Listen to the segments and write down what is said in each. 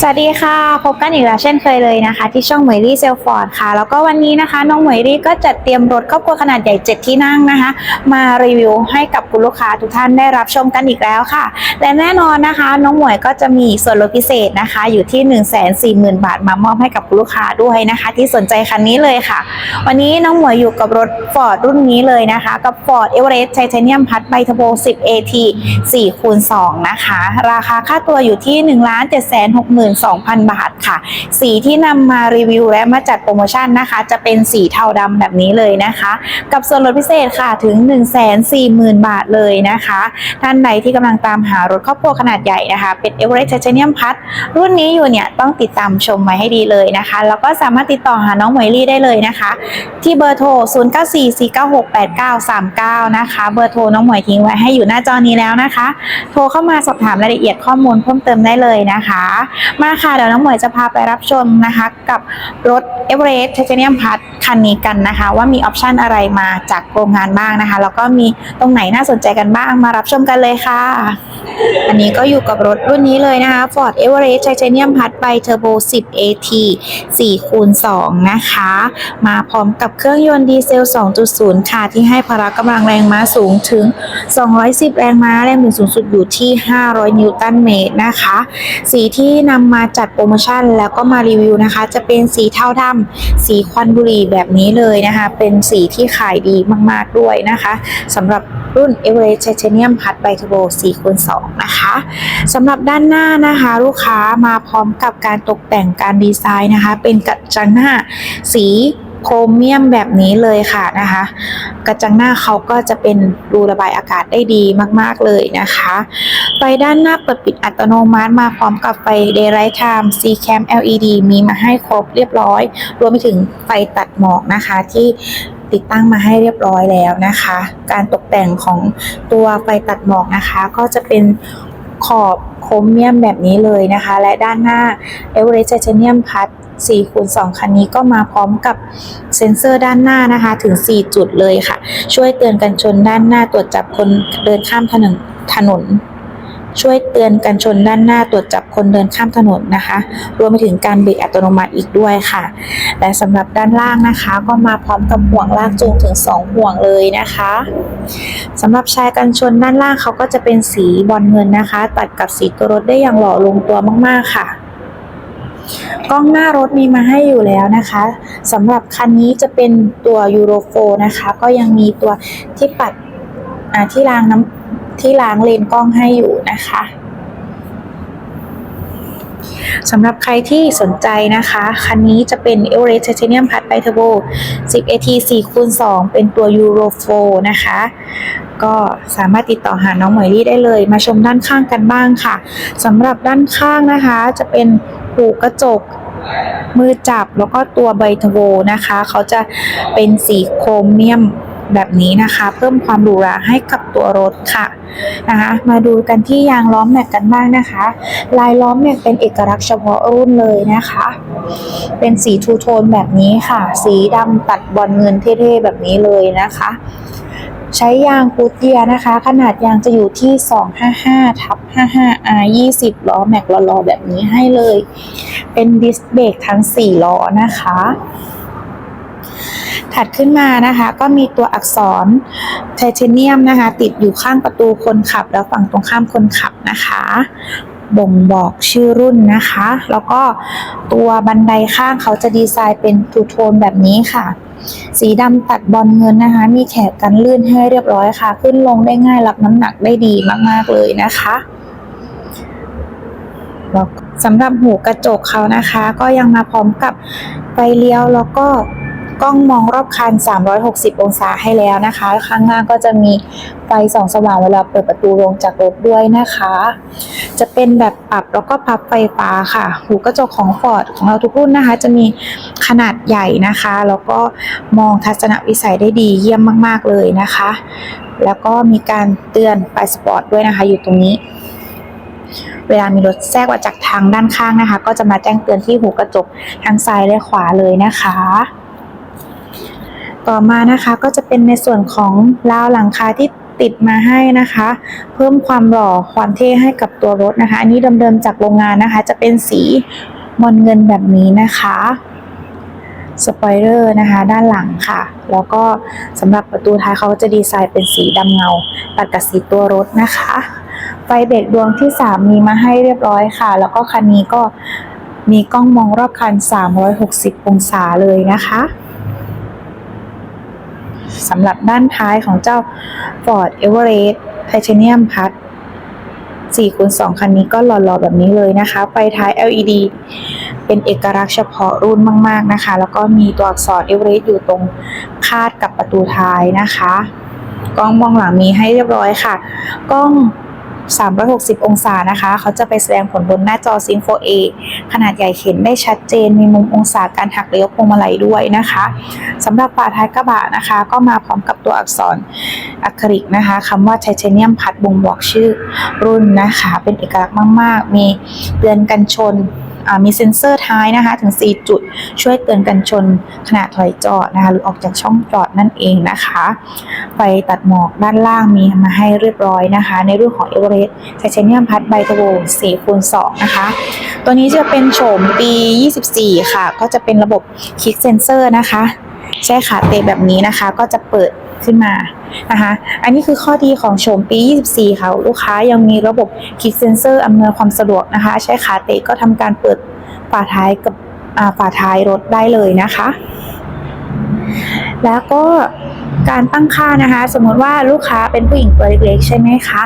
สวัสดีค่ะ พบกันอีกแล้วเช่นเคยเลยนะคะ ที่ช่องเหมยรี่เซลฟอร์ดค่ะ แล้วก็วันนี้นะคะน้องเหมยรี่ก็จัดเตรียมรถครอบครัวขนาดใหญ่ 7 ที่นั่งนะคะ มารีวิวให้กับคุณลูกค้าทุกท่านได้รับชมกันอีกแล้วค่ะ และแน่นอนนะคะ น้องเหมยก็จะมีส่วนลดพิเศษนะคะ อยู่ที่ 1 4 0 0 0 0 บาทมามอบให้กับคุณลูกค้าด้วยนะคะ ที่สนใจคันนี้เลยค่ะ วันนี้น้องเหมยอยู่กับรถ Ford รุ่นนี้เลยนะคะ กับ Ford Everest Titanium พัดไบทอร์โบ10 AT 4คูณ2นะคะราคาค่าตัวอยู่ที่ 1 7 6 2 0 0 0 บาทค่ะ สีที่นำมารีวิวและมาจัดโปรโมชั่นนะคะ จะเป็นสีเทาดำแบบนี้เลยนะคะ กับส่วนลดพิเศษค่ะถึง 1 4 0 0 0 0 บาทเลยนะคะ ท่านใดที่กำลังตามหารถครอบครัวขนาดใหญ่นะคะ เป็น Everest Titanium พัดรุ่นนี้อยู่เนี่ยต้องติดตามชมไว้ให้ดีเลยนะคะ แล้วก็สามารถติดต่อหาน้องหมวยลี่ได้เลยนะคะ ที่เบอร์โทร 0944968939 นะคะ เบอร์โทรน้องหมวยทิ้งไว้ให้อยู่หน้าจอนี้แล้วนะคะ โทรเข้ามาสอบถามรายละเอียดข้อมูลเพิ่มเติมได้เลยนะคะมาค่ะ เดี๋ยวน้องหมวยจะพาไปรับชมนะคะ กับรถ Everest Titanium Plus คันนี้กันนะคะ ว่ามีออปชันอะไรมาจากโรงงานบ้างนะคะ แล้วก็มีตรงไหนน่าสนใจกันบ้างมารับชมกันเลยค่ะ อันนี้ก็อยู่กับรถรุ่นนี้เลยนะคะ Ford Everest Titanium Plus by Turbo 10 AT 4คูณ2นะคะ มาพร้อมกับเครื่องยนต์ดีเซล 2.0 ค่ะ ที่ให้พละกำลังแรงม้าสูงถึง 210 แรงม้าแรงบิดสูงสุดอยู่ที่ 500 นิวตันเมตรนะคะ สีที่นำมาจัดโปรโมชั่นแล้วก็มารีวิวนะคะ จะเป็นสีเทาดำสีควันบุหรี่แบบนี้เลยนะคะ เป็นสีที่ขายดีมาก ๆ ด้วยนะคะสำหรับรุ่น Everest Titanium Plus by Turbo 4คูณ2นะคะสำหรับด้านหน้านะคะ ลูกค้ามาพร้อมกับการตกแต่งการดีไซน์นะคะ เป็นกระจังหน้าสี โครเมียมแบบนี้เลยค่ะนะคะ กระจังหน้าเขาก็จะเป็นรูระบายอากาศได้ดีมากๆเลยนะคะ ไฟด้านหน้าเปิดปิดอัตโนมัติมาพร้อมกับไฟ Daylight Time C Cam LED มีมาให้ครบเรียบร้อย รวมไปถึงไฟตัดหมอกนะคะที่ติดตั้งมาให้เรียบร้อยแล้วนะคะ การตกแต่งของตัวไฟตัดหมอกนะคะ ก็จะเป็นขอบโครเมียมแบบนี้เลยนะคะ และด้านหน้า Everest Titanium Plus 4คูณ2คันนี้ก็มาพร้อมกับเซ็นเซอร์ด้านหน้านะคะ ถึง 4 จุดเลยค่ะ ช่วยเตือนกันชนด้านหน้าตรวจจับคนเดินข้ามถนนถนน ช่วยเตือนกันชนด้านหน้าตรวจจับคนเดินข้ามถนนนะคะ รวมไปถึงการเบรกอัตโนมัติอีกด้วยค่ะ และสำหรับด้านล่างนะคะ ก็มาพร้อมกับห่วงลากจูงถึง 2 ห่วงเลยนะคะสำหรับชายกันชนด้านล่างเขาก็จะเป็นสีบอลเงินนะคะ ตัดกับสีตัวรถได้อย่างหล่อลงตัวมากๆค่ะ กล้องหน้ารถมีมาให้อยู่แล้วนะคะสำหรับคันนี้จะเป็นตัวยูโรโฟนะคะ ก็ยังมีตัวที่ปัดที่ล้างน้ำที่ล้างเลนกล้องให้อยู่นะคะสำหรับใครที่สนใจนะคะ คันนี้จะเป็น Everest Titanium Plus by Turbo 10 AT 4คูณ2เป็นตัว Euro 4 นะคะ ก็สามารถติดต่อหาน้องหมวยลี่ได้เลย มาชมด้านข้างกันบ้างค่ะสำหรับด้านข้างนะคะจะเป็น หูกระจก มือจับแล้วก็ตัวใบท์โบนะคะ เขาจะเป็นสีโครเมียมแบบนี้นะคะ เพิ่มความหรูหราให้กับตัวรถค่ะนะคะมาดูกันที่ยางล้อมแม็กกันบ้างนะคะ ลายล้อมแม็กเป็นเอกลักษณ์เฉพาะรุ่นเลยนะคะ เป็นสีทูโทนแบบนี้ค่ะ สีดำตัดบอลเงินเท่ๆแบบนี้เลยนะคะ ใช้ยางกูเยียนะคะ ขนาดยางจะอยู่ที่ 255ทับ 55 R 20 ล้อ แม็กล้อแบบนี้ให้เลย เป็นดิสเบรกทั้ง 4 ล้อนะคะ ถัดขึ้นมานะคะ ก็มีตัวอักษรไทเทเนียมนะคะ ติดอยู่ข้างประตูคนขับ แล้วฝั่งตรงข้ามคนขับนะคะ บ่งบอกชื่อรุ่นนะคะ แล้วก็ตัวบันไดข้างเขาจะดีไซน์เป็นทูโทนแบบนี้ค่ะ สีดำตัดบอลเงินนะคะ มีแขกกันลื่นให้เรียบร้อยค่ะ ขึ้นลงได้ง่ายรับน้ำหนักได้ดีมากๆเลยนะคะสำหรับหูกระจกเขานะคะ ก็ยังมาพร้อมกับไฟเลี้ยวแล้วก็ กล้องมองรอบคัน 360 องศาให้แล้วนะคะ ข้างหน้าก็จะมีไฟส่องสว่างเวลาเปิดประตูลงจากรถด้วยนะคะ จะเป็นแบบปรับแล้วก็พับไฟฟ้าค่ะ หูกระจกของ Ford ของเราทุกรุ่นนะคะ จะมีขนาดใหญ่นะคะ แล้วก็มองทัศนวิสัยได้ดีเยี่ยมมาก ๆ เลยนะคะ แล้วก็มีการเตือนไฟสปอร์ตด้วยนะคะ อยู่ตรงนี้เวลามีรถแทรกมาจากทางด้านข้างนะคะ ก็จะมาแจ้งเตือนที่หูกระจกทางซ้ายและขวาเลยนะคะ ต่อมานะคะก็จะเป็นในส่วนของราวหลังคาที่ติดมาให้นะคะ เพิ่มความหล่อความเท่ให้กับตัวรถนะคะ อันนี้เดิมๆจากโรงงานนะคะ จะเป็นสีมอนเงินแบบนี้นะคะสปอยเลอร์นะคะด้านหลังค่ะ แล้วก็สำหรับประตูท้ายเขาก็จะดีไซน์เป็นสีดำเงา ตัดกับสีตัวรถนะคะ ไฟเบรกดวงที่ 3 มีมาให้เรียบร้อยค่ะ แล้วก็คันนี้ก็มีกล้องมองรอบคัน 360 องศาเลยนะคะ สำหรับด้านท้ายของเจ้า Ford Everest Titanium Plus 4คูณ2คันนี้ก็หล่อๆแบบนี้เลยนะคะ ไฟท้าย LED เป็นเอกลักษณ์เฉพาะรุ่นมาก ๆนะคะ แล้วก็มีตัวอักษร Everest อยู่ตรงคาดกับประตูท้ายนะคะ กล้องมองหลังมีให้เรียบร้อยค่ะ กล้อง 360 องศานะคะ เขาจะไปแสดงผลบนหน้าจอ Sync 4A ขนาดใหญ่เห็นได้ชัดเจน มีมุมองศาการหักเลี้ยวพวงมาลัยด้วยนะคะสำหรับฝาท้ายกระบะนะคะ ก็มาพร้อมกับตัวอักษรอัคริกนะคะคำว่าไทเทเนียมพัดบ่งบอกชื่อรุ่นนะคะ เป็นเอกลักษณ์มาก ๆ มีเตือนกันชน มีเซ็นเซอร์ท้ายนะคะถึง 4 จุด ช่วยเตือนกันชนขณะถอยจอดนะคะหรือออกจากช่องจอดนั่นเองนะคะไฟตัดหมอกด้านล่างมีมาให้เรียบร้อยนะคะ ในรุ่นของ e v e r e s t Titanium Plus b i t u r b o 4คูณ2นะคะ ตัวนี้จะเป็นโฉมปี 24 ค่ะ ก็จะเป็นระบบ Kick Sensor นะคะ ใช่ค่ะเตะแบบนี้นะคะก็จะเปิด ขึ้นมานะคะ อันนี้คือข้อดีของโฉมปี 24 ค่ะ ลูกค้ายังมีระบบ Kick Sensor อำนวยความสะดวกนะคะ ใช้ขาเตะก็ทำการเปิดฝาท้ายกับฝาท้ายรถได้เลยนะคะ แล้วก็การตั้งค่านะคะ สมมติว่าลูกค้าเป็นผู้หญิงตัวเล็กๆ ใช่ไหมคะ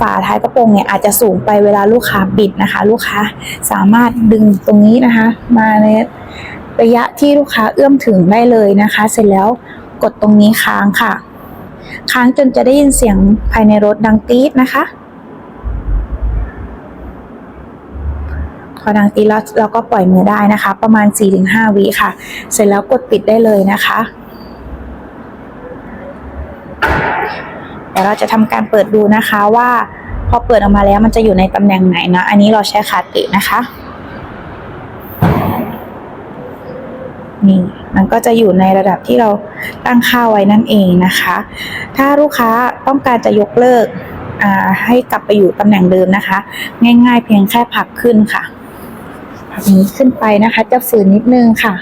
ฝาท้ายกระโปรงเนี่ยอาจจะสูงไปเวลาลูกค้าปิดนะคะ ลูกค้าสามารถดึงตรงนี้นะคะ มาในระยะที่ลูกค้าเอื้อมถึงได้เลยนะคะ เสร็จแล้ว กดตรงนี้ค้างค่ะ ค้างจนจะได้ยินเสียงภายในรถดังตี๊ดนะคะพอดังตีแล้วเราก็ปล่อยมือได้นะคะ ประมาณ 4-5 วิค่ะ เสร็จแล้วกดปิดได้เลยนะคะเดี๋ยวเราจะทำการเปิดดูนะคะว่า พอเปิดออกมาแล้วมันจะอยู่ในตำแหน่งไหนนะอันนี้เราใช้ขาตินะคะ นี่มันก็จะอยู่ในระดับที่เราตั้งค่าไว้นั่นเองนะคะ ถ้าลูกค้าต้องการจะยกเลิกให้กลับไปอยู่ตำแหน่งเดิมนะคะ ง่ายๆเพียงแค่ผลักขึ้นค่ะผลักนี้ขึ้นไปนะคะ จะฝืนนิดนึงค่ะ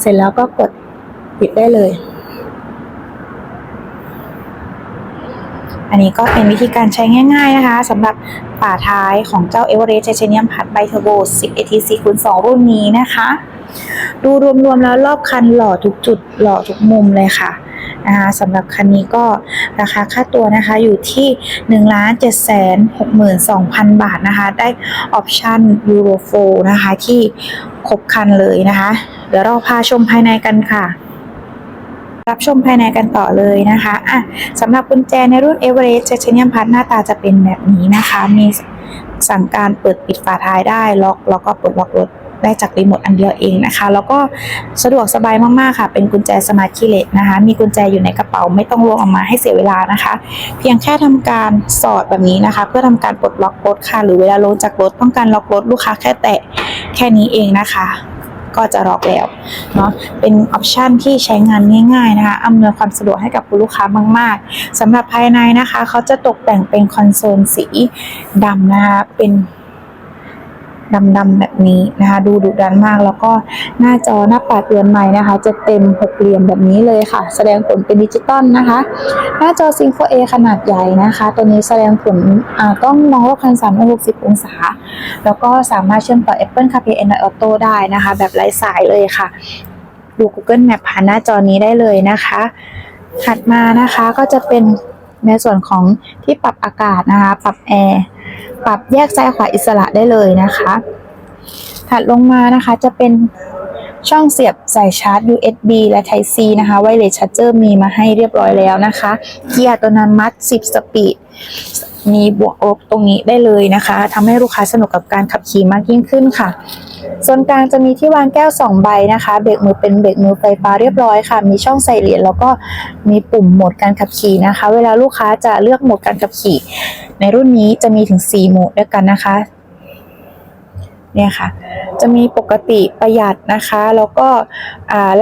เสร็จแล้วก็กดปิดได้เลย อันนี้ก็เป็นวิธีการใช้ง่ายๆนะคะสำหรับฝาท้ายของเจ้า Everest Titanium Plus by Turbo 10 ATC คูณ2รุ่นนี้นะคะ ดูรวมๆแล้วรอบคันหล่อทุกจุดหล่อทุกมุมเลยค่ะนะคะสำหรับคันนี้ก็ราคาค่าตัวนะคะอยู่ที่ 1 7 6 2 0 0 0 บาทนะคะ ได้ออปชั่น Euro 4นะคะที่ครบคันเลยนะคะ เดี๋ยวเราพาชมภายในกันค่ะ รับชมภายในกันต่อเลยนะคะอะสำหรับกุญแจในรุ่น Everest Titanium Plus หน้าตาจะเป็นแบบนี้นะคะ มีสั่งการเปิดปิดฝาท้ายได้ล็อกแล้วก็ปลดล็อกรถ ได้จากรีโมทอันเดียวเองนะคะ แล้วก็สะดวกสบายมากๆค่ะ เป็นกุญแจสมาร์ทคีย์เลสนะคะ มีกุญแจอยู่ในกระเป๋าไม่ต้องล้วงออกมาให้เสียเวลานะคะ เพียงแค่ทำการสอดแบบนี้นะคะ เพื่อทำการปลดล็อกรถค่ะ หรือเวลาลงจากรถต้องการล็อกรถลูกค้าแค่แตะแค่นี้เองนะคะก็จะล็อกแล้วเนาะเป็นออปชันที่ใช้งานง่ายๆนะคะอำนวยความสะดวกให้กับคุณลูกค้ามาก ๆสำหรับภายในนะคะ เขาจะตกแต่งเป็นคอนโซลสีดำนะคะเป็น ดำๆแบบนี้นะคะ ดูดุดันมากแล้วก็หน้าจอหน้าปัดเตือนใหม่นะคะ จะเต็มหกเหลี่ยมแบบนี้เลยค่ะ แสดงผลเป็นดิจิตอลนะคะ หน้าจอ Sync 4A ขนาดใหญ่นะคะ ตัวนี้แสดงผลต้องมองรอบคัน360องศา แล้วก็สามารถเชื่อมต่อ Apple CarPlay Android Auto ได้นะคะ แบบไร้สายเลยค่ะ ดู Google Map ผ่านหน้าจอนี้ได้เลยนะคะ ถัดมานะคะก็จะเป็นในส่วนของที่ปรับอากาศนะคะ ปรับแอร์ ปรับแยกซ้ายขวาอิสระได้เลยนะคะ ถัดลงมานะคะจะเป็น ช่องเสียบใส่ชาร์จ USB และ Type C นะคะ Wireless Charger มีมาให้เรียบร้อยแล้วนะคะ เกียร์อัตโนมัติ 10 สปีด มีบวกลบตรงนี้ได้เลยนะคะทำให้ลูกค้าสนุกกับการขับขี่มากยิ่งขึ้นค่ะส่วนกลางจะมีที่วางแก้ว 2 ใบนะคะ เบรกมือเป็นเบรกมือไฟฟ้าเรียบร้อยค่ะ มีช่องใส่เหรียญแล้วก็มีปุ่มโหมดการขับขี่นะคะ เวลาลูกค้าจะเลือกโหมดการขับขี่ ในรุ่นนี้จะมีถึง 4 โหมดด้วยกันนะคะ เนี่ยค่ะ จะมีปกติประหยัดนะคะ แล้วก็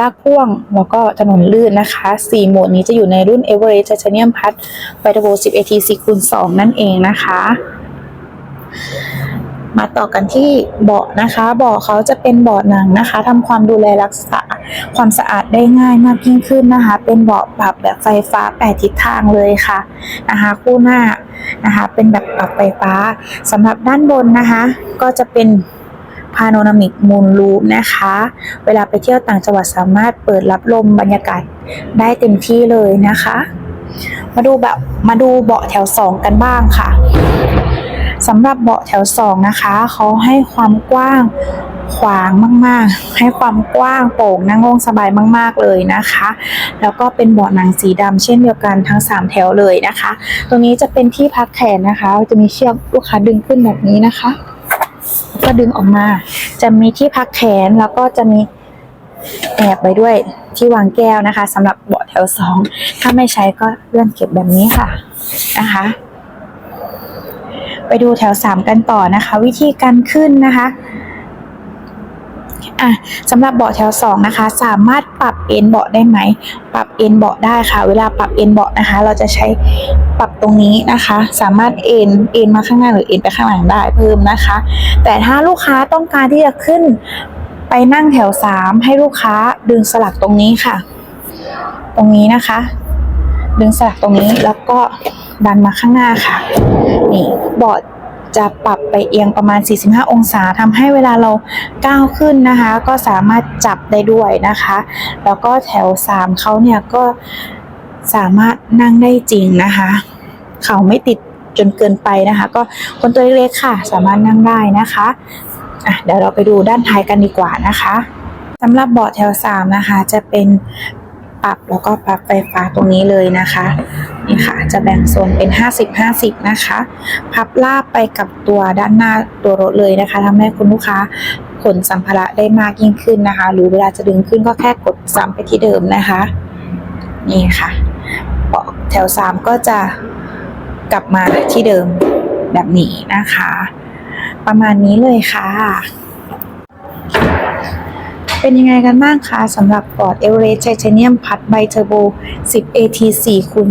ลากพ่วงแล้วก็ถนนลื่นนะคะสี่โหมดนี้จะอยู่ในรุ่น Everest Titanium Plus v i t a b o 10 AT 4คูณ2นั่นเองนะคะมาต่อกันที่เบาะนะคะ เบาะเขาจะเป็นเบาะหนังนะคะทำความดูแลรักษาความสะอาดได้ง่ายมากยิ่งขึ้นนะคะ เป็นเบาะปรับแบบไฟฟ้าแปดทิศทางเลยค่ะนะคะคู่หน้านะคะ เป็นแบบปรับไฟฟ้าสำหรับด้านบนนะคะ ก็จะเป็น พาโนรามิกมูนรูนะคะ เวลาไปเที่ยวต่างจังหวัดสามารถเปิดรับลมบรรยากาศได้เต็มที่เลยนะคะ มาดูแบบมาดูเบาะแถวสองกันบ้างค่ะสำหรับเบาะแถวสองนะคะเขาให้ความกว้างขวางมากๆ ให้ความกว้างโปร่งนั่งลงสบายมาก ๆ เลยนะคะ แล้วก็เป็นเบาะหนังสีดำเช่นเดียวกันทั้ง 3 แถวเลยนะคะ ตรงนี้จะเป็นที่พักแขนนะคะ จะมีเชือกลูกค้าดึงขึ้นแบบนี้นะคะ ก็ดึงออกมา จะมีที่พักแขนแล้วก็จะมีแอบไว้ด้วยที่วางแก้วนะคะสำหรับเบาะแถวสองถ้าไม่ใช้ก็เลื่อนเก็บแบบนี้ค่ะนะคะ ไปดูแถวสามกันต่อนะคะ วิธีการขึ้นนะคะ อะสำหรับเบาะแถว2นะคะ สามารถปรับเอนเบาะได้ไหม ปรับเอนเบาะได้ค่ะ เวลาปรับเอนเบาะนะคะ เราจะใช้ปรับตรงนี้นะคะ สามารถเอนเอนมาข้างหน้าหรือเอนไปข้างหลังได้เพิ่มนะคะ แต่ถ้าลูกค้าต้องการที่จะขึ้นไปนั่งแถว 3 ให้ลูกค้าดึงสลักตรงนี้ค่ะ ตรงนี้นะคะ ดึงสลักตรงนี้แล้วก็ดันมาข้างหน้าค่ะ นี่เบาะ จะปรับไปเอียงประมาณ 45 องศาทำให้เวลาเราก้าวขึ้นนะคะ ก็สามารถจับได้ด้วยนะคะ แล้วก็แถว 3เขาเนี่ยก็สามารถนั่งได้จริงนะคะ เขาไม่ติดจนเกินไปนะคะ ก็คนตัวเล็กๆค่ะ สามารถนั่งได้นะคะอะเดี๋ยวเราไปดูด้านท้ายกันดีกว่านะคะสำหรับเบาะแถว 3 นะคะ จะเป็น ปรับแล้วก็ปรับไฟฟ้าตรงนี้เลยนะคะนี่ค่ะจะแบ่งโซนเป็น 50-50 นะคะ พับลาบไปกับตัวด้านหน้าตัวรถเลยนะคะทำให้คุณลูกค้าขนสัมภาระได้มากยิ่งขึ้นนะคะ หรือเวลาจะดึงขึ้นก็แค่กดซ้ำไปที่เดิมนะคะ นี่ค่ะเบาะแถว 3 ก็จะกลับมาที่เดิมแบบนี้นะคะ ประมาณนี้เลยค่ะ เป็นยังไงกันบ้างคะสำหรับ Ford Everest Titanium Plus Bi Turbo 10 AT 4คูณ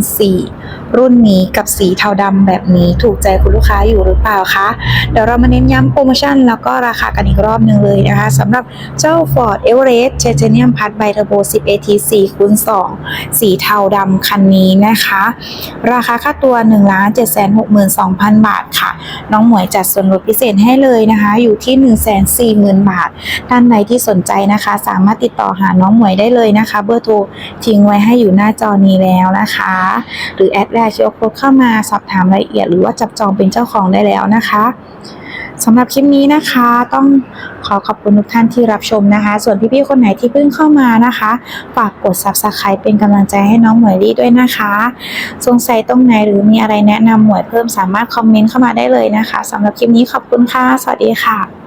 4รุ่นนี้กับสีเทาดำแบบนี้ถูกใจคุณลูกค้าอยู่หรือเปล่าคะ เดี๋ยวเรามาเน้นย้ำโปรโมชั่นแล้วก็ราคากันอีกรอบหนึ่งเลยนะคะสำหรับเจ้า Ford Everest Titanium Plus Bi Turbo 10 AT 4คูณ2สีเทาดำคันนี้นะคะ ราคาค่าตัว 1 7 6 2 0 0 0 บาทค่ะ น้องหมวยจัดส่วนลดพิเศษให้เลยนะคะ อยู่ที่ 1 4 0 0 0 0 บาท ท่านใดที่สนใจนะคะ สามารถติดต่อหาน้องหมวยได้เลยนะคะ เบอร์โทรทิ้งไว้ให้อยู่หน้าจอนี้แล้วนะคะ หรือแอดไลน์ชิโอโคดเข้ามาสอบถามรายละเอียด หรือว่าจับจองเป็นเจ้าของได้แล้วนะคะสำหรับคลิปนี้นะคะ ต้องขอขอบคุณทุกท่านที่รับชมนะคะ ส่วนพี่ๆคนไหนที่เพิ่งเข้ามานะคะ ฝากกด subscribe เป็นกำลังใจให้น้องหมวยลี่ด้วยนะคะ สงสัยตรงไหนหรือมีอะไรแนะนำหมวยเพิ่มสามารถคอมเมนต์เข้ามาได้เลยนะคะสำหรับคลิปนี้ขอบคุณค่ะ สวัสดีค่ะ